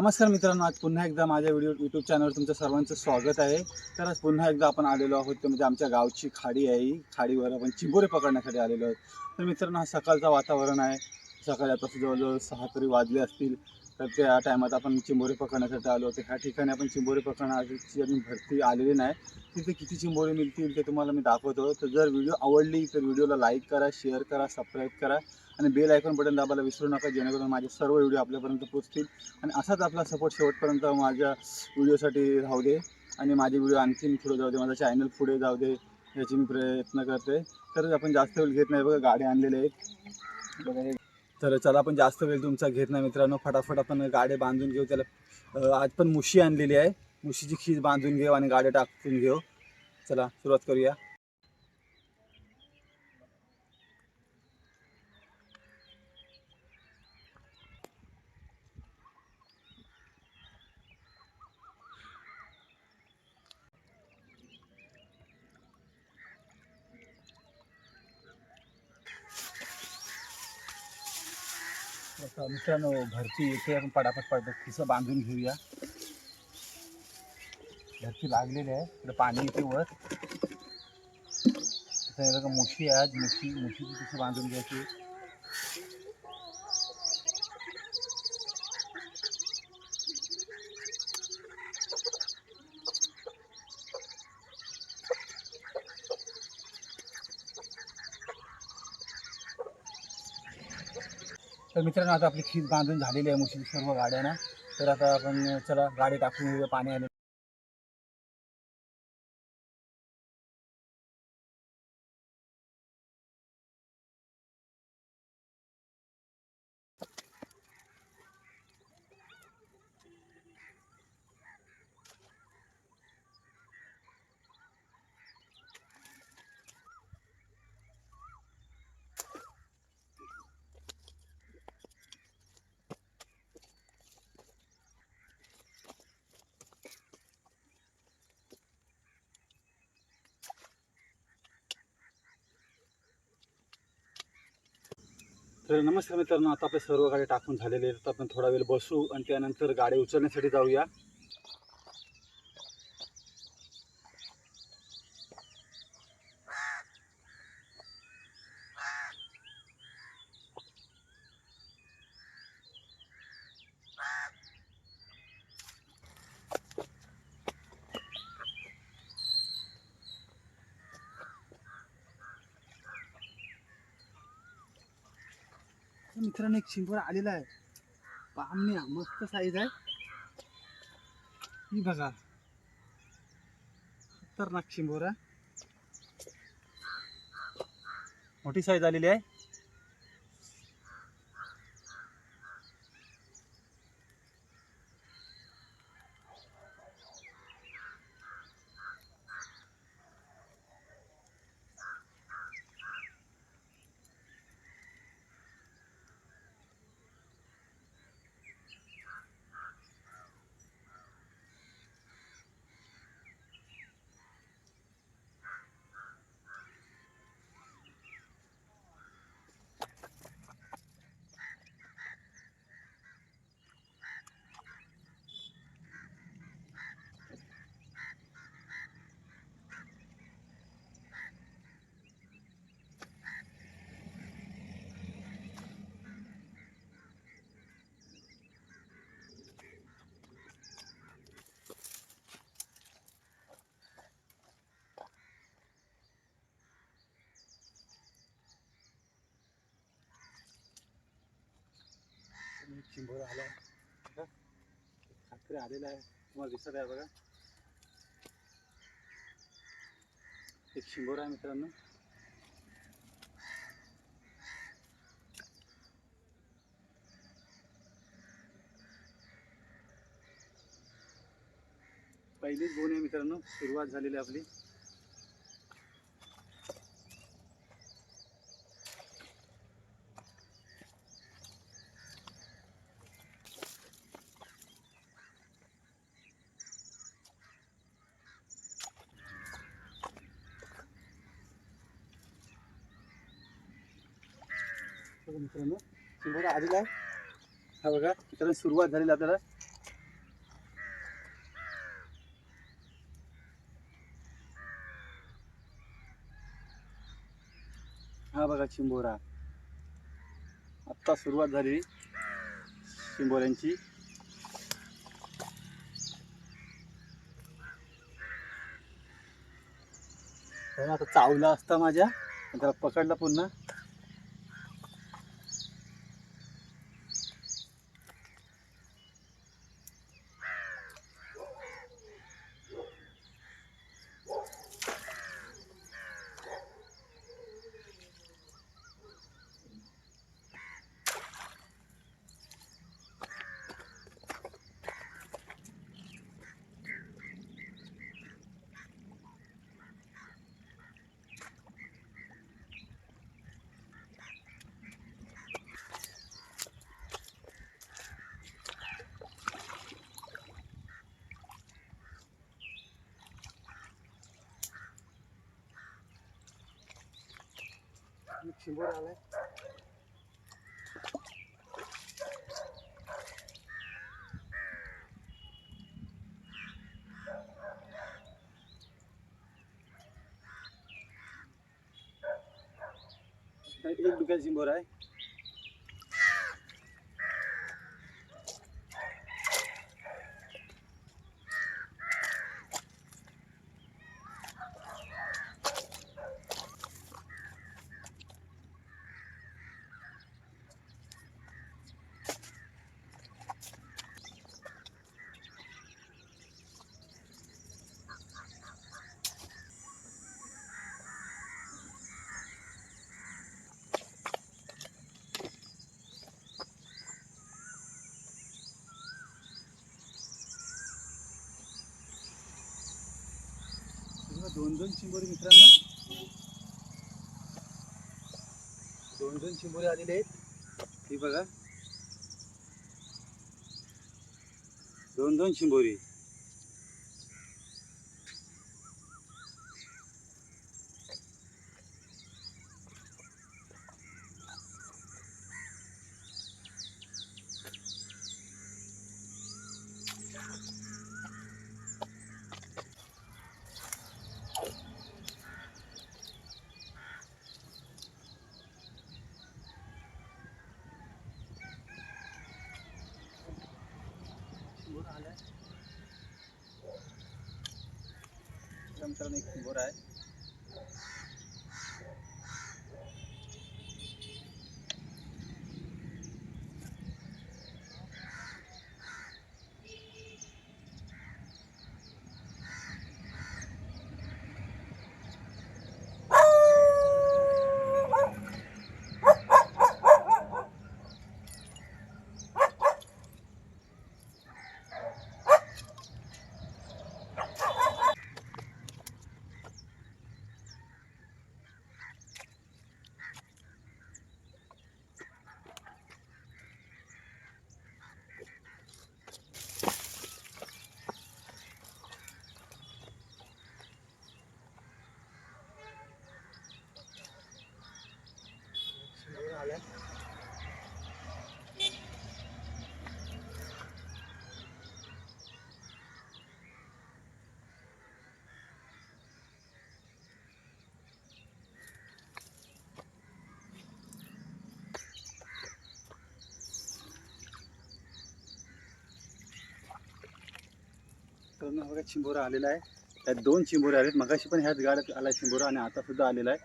नमस्कार मित्रांनो आज पुन्हा एकदा माझ्या व्हिडिओ यूट्यूब चॅनलवर तुमचं सर्वांचं स्वागत आहे. तर आज पुन्हा एकदा आपण आलेलो आहोत तर म्हणजे आमच्या गावची खाडी आहे ही. खाडीवर आपण चिंबोरे पकडण्यासाठी आलेलो आहोत. तर मित्रांनो हा सकाळचं वातावरण आहे. सकाळी आता जवळजवळ सहा तरी वाजले असतील. तर त्या टायमात आपण चिंबोरी पकडण्यासाठी आलो होतो. ह्या ठिकाणी आपण चिंबोरी पकडण्याची अजून भरती आलेली नाही. तिथे किती चिंबोरी मिळतील ते तुम्हाला मी दाखवतो. तर जर व्हिडिओ आवडली तर व्हिडिओला लाईक करा शेअर करा सबस्क्राईब करा आणि बेल आयकॉन बटन दाबायला विसरू नका जेणेकरून माझे सर्व व्हिडिओ आपल्यापर्यंत पोचतील. आणि असाच आपला सपोर्ट शेवटपर्यंत माझ्या व्हिडिओसाठी राहू दे आणि माझे व्हिडिओ आणखीन पुढे जाऊ दे. माझा चॅनल पुढे जाऊ दे याची मी प्रयत्न करते तर आपण जास्त वेळ घेत नाही बघा गाड्या आणलेले आहेत बघा तर चला आपण जास्त वेळ तुमचा घेत नाही मित्रांनो. फटाफट आपण गाड्या बांधून घेऊ. त्याला आज पण मुशी आणलेली आहे. मुशीची खीज बांधून घेऊ आणि गाड्या टाकून घेऊ. चला सुरुवात करूया आता मित्रांनो भरती येते आपण पटापट पडतात खिसं बांधून घेऊया. भरती लागलेली आहे. इकडे पाणी येते वर. इथं मुशी आहे. आज मुशी मुशीची खिसं बांधून घ्यायची. तर मित्रांनो आता आपली खीत बांधून झालेली आहे मुशीची सर्व गाड्यांना. तर आता आपण चला गाडी टाकून पाणी आले तर नमस्कार मित्रांनो आता आपले सर्व गाडी टाकून झालेले आहेत. तर आपण थोडा वेळ बसू आणि त्यानंतर गाडी उचलण्यासाठी जाऊया. मित्रांनो एक शिंगोरा आलेला आहे. पाम्या मस्त साईज आहे. ही बघा. खतरनाक शिंबोरा मोठी साईज आलेली आहे. एक आला. आहे खात्री आलेला आहे. तुम्हाला दिसत आहे बघा. एक शिंबोरा आहे मित्रांनो. पहिलीच बोन आहे मित्रांनो. सुरुवात झालेली आहे आपली. मित्रांनो. शिंगोडा आलेला आहे. हा बघा मित्रांनो सुरुवात झालेली आपल्याला. हा बघा चिंबोरा. आत्ता सुरुवात झाली चिंबोऱ्यांची. आता चावला असता माझ्या. त्याला पकडला पुन्हा. चिंबोरा आलाय एक डुक्याचा चिंबोरा आहे बघा, दोन दोन चिंबोरी मित्रांनो. दोन दोन चिंबोरी आलेले आहेत. ही बघा. दोन दोन चिंबोरी आलाय त्या एक बोर आहे. आल्या. तर बघा चिंबोरा आलेला आहे. त्यात दोन चिंबोरे आलेत. मगाशी पण ह्याच गाड्यात आला चिंबोरा आणि आता सुद्धा आलेला आहे.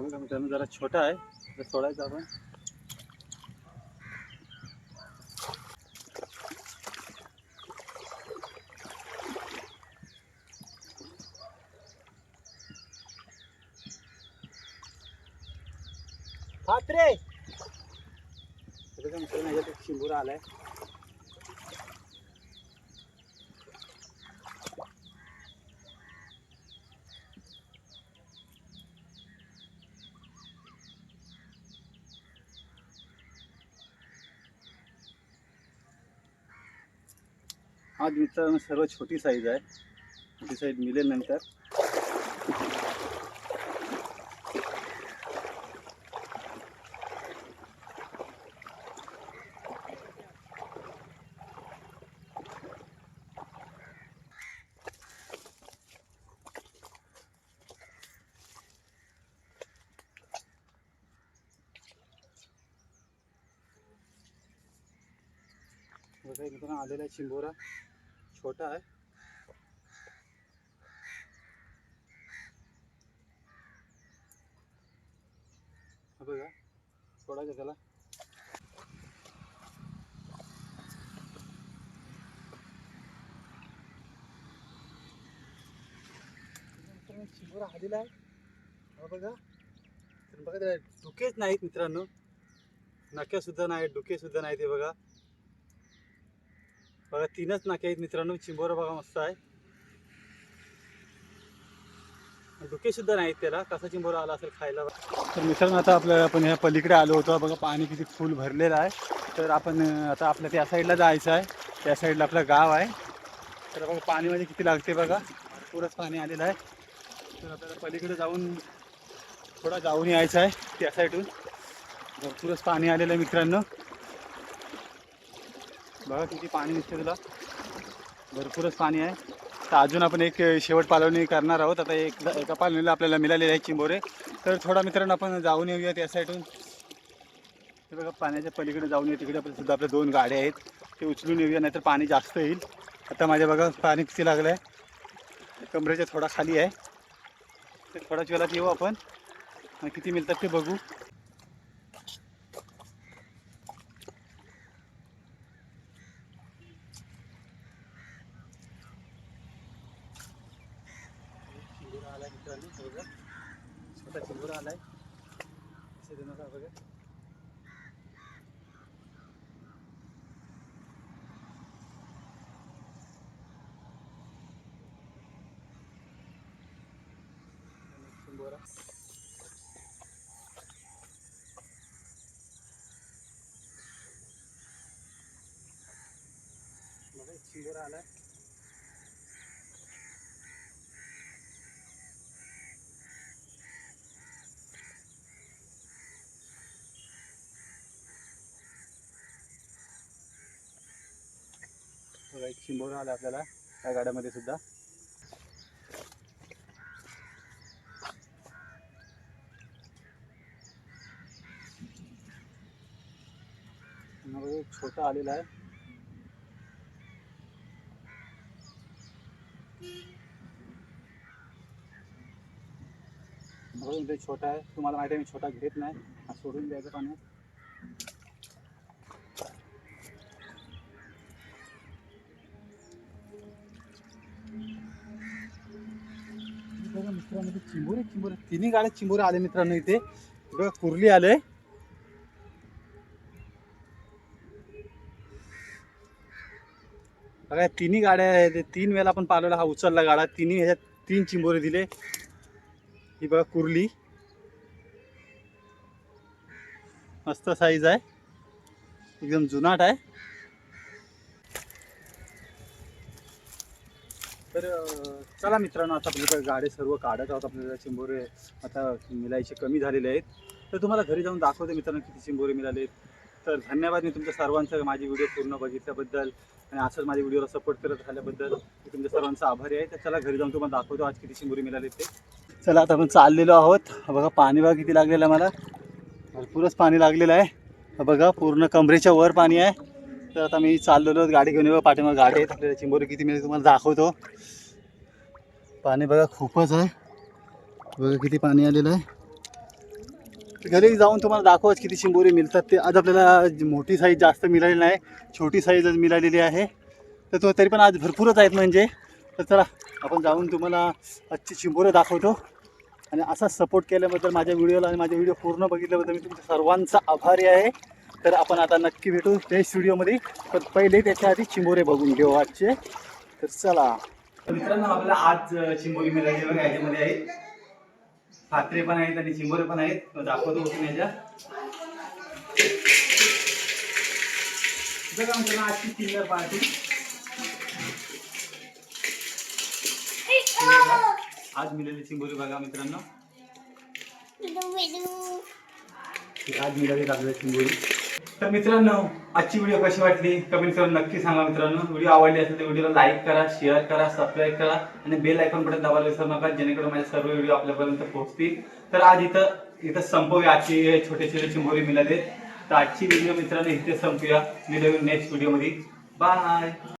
हा बघा मित्रांनो जरा छोटा आहे तर सोडायचा आपण फात्रे बघा मित्रांनो ह्याच्यात एक चिंबोरा आलाय आज मित्रांनो सर्व छोटी साईज आहे. छोटी साईज मिळेल नंतर मित्रांनो आलेला आहे शिंबोरा छोटा आहे हा बघा सोडायचं त्याला मित्रांनो, चिंबोरा आलेला आहे बघा तर बघा। त्याला डुकेच नाहीत मित्रांनो. नक्या सुद्धा नाहीत डुके सुद्धा नाहीत हे बघा. बघा तीनच नाके आहेत मित्रांनो. चिंबोरा बघा मस्त आहे. डुके सुद्धा नाहीत त्याला. कसा चिंबोरा आला असेल खायला तर मित्रांनो आता आपल्याला आपण ह्या पलीकडे आलो होतो. बघा पाणी किती फुल भरलेलं आहे. तर आपण आता आपल्या त्या साईडला जायचं आहे. त्या साईडला आपलं गाव आहे. तर बघा पाणी म्हणजे किती लागते बघा. पुरंच पाणी आलेलं आहे. तर आपल्याला पलीकडे जाऊन थोडा जाऊन यायचं आहे त्या साईडून भरपूरच पाणी आलेलं आहे मित्रांनो. बघा किती पाणी दिसते तुला. भरपूरच पाणी आहे. तर अजून आपण एक शेवट पालवणी करणार आहोत. आता एक एका पालवणीला आपल्याला मिळालेले आहे चिंबोरे. तर थोडा मित्रांनो आपण जाऊन येऊया त्या साईडून ते बघा पाण्याच्या पलीकडे जाऊन येऊ तिकडे आपल्या सुद्धा आपल्या दोन गाड्या आहेत. ते उचलून येऊया नाहीतर पाणी जास्त येईल. आता माझ्या बघा पाणी किती लागलं आहे कमरेच्या थोडा खाली आहे. तर थोड्याच वेळात येऊ आपण. किती मिळतात ते बघू चिंबोरा आलाय मित्रांनो हे बघा छोटा चिंबोरा आलाय असे देऊ नका बघा चिंबोरा बघा एक चिंबोरा आलाय बघा एक चिंबोरा आला आपल्याला त्या गाड्यामध्ये सुद्धा. एक छोटा आलेला आहे. छोटा आहे. तुम्हाला माहिती आहे छोटा घेत नाही. हा सोडून द्यायचं पाण्यात चिंबोरे. तिन्ही गाड्या चिंबोरे आले मित्रांनो इथे. बघा कुर्ली आले बघा तिन्ही गाड्या आहेत. तीन वेळेला आपण पाहिलेला हा उचलला गाडा. तिन्ही ह्याच्यात तीन चिंबोरे दिले. ही बघा कुर्ली. मस्त साईज आहे. एकदम जुनाट आहे. तर चला मित्रांनो आता आपल्याकडे गाडे सर्व काढत आहोत. आपल्याला चिंबोरे आता मिळायचे कमी झालेले आहेत. तर तुम्हाला घरी जाऊन दाखवते मित्रांनो किती चिंबोरे मिळाले तर धन्यवाद मी तुमच्या सर्वांचं. माझी व्हिडिओ पूर्ण बघितल्याबद्दल आणि असंच माझ्या व्हिडिओला सपोर्ट करत राहिल्याबद्दल मी तुमच्या सर्वांचा आभारी आहे. तर चला घरी जाऊन तुम्हाला दाखवतो आज किती चिंबोरी मिळाले ते. चला आता आपण चाललेलो आहोत. बघा पाणी बघा किती लागलेलं आहे मला. भरपूरच पाणी लागलेलं आहे. बघा पूर्ण कमरेच्या वर पाणी आहे. तर आता मी चाललेलो गाडी घेऊन येऊ पाठीमागे गाडी आहेत आपल्याला चिंबोरी किती मी तुम्हाला दाखवतो. पाणी बघा खूपच आहे. बघा किती पाणी आलेलं आहे. घरी जाऊन तुम्हाला दाखवच किती चिंबोरी मिळतात ते. आज आपल्याला मोठी साईज जास्त मिळालेली नाही छोटी साईजच मिळालेली आहे. तर तो तरी पण आज भरपूरच आहेत म्हणजे. तर चला आपण जाऊन तुम्हाला आजची चिंबोरे दाखवतो. आणि असा सपोर्ट केल्याबद्दल माझ्या व्हिडिओला आणि माझ्या व्हिडिओ पूर्ण बघितल्याबद्दल मी तुमच्या सर्वांचा आभारी आहे. तर आपण आता नक्की भेटू नेक्स्ट व्हिडिओमध्ये पण पहिले त्याच्या आधी चिंबोरे बघून घेऊ आजचे. तर चला. मित्रांनो आपल्याला आज चिंबोरी मिळाली बघा याच्यामध्ये आहेत फात्रे पण आहेत आणि चिंबोरे पण आहेत. दाखवतो उठून याच्या. बघा मित्रांनो आजची चिल्लर पार्टी आज मिळाली चिंबोरी बघा मित्रांनो. आज मिळाली आपल्याला चिंबोरी. तर मित्रांनो आजची व्हिडिओ कशी वाटली? कमेंट करून नक्की सांगा मित्रांनो. व्हिडिओ आवडली असेल तर व्हिडिओला लाईक करा शेअर करा सबस्क्राईब करा आणि बेल आयकॉन बटन दाबायला विसरू नका जेणेकरून माझे सर्व व्हिडिओ आपल्यापर्यंत पोहोचतील. तर आज इथं इथं संपवूया आजची छोटे छोटे चिंबोरी मिळाले तर आजची व्हिडिओ मित्रांनो इथे संपूया. मिळवून नेक्स्ट व्हिडिओमध्ये बाय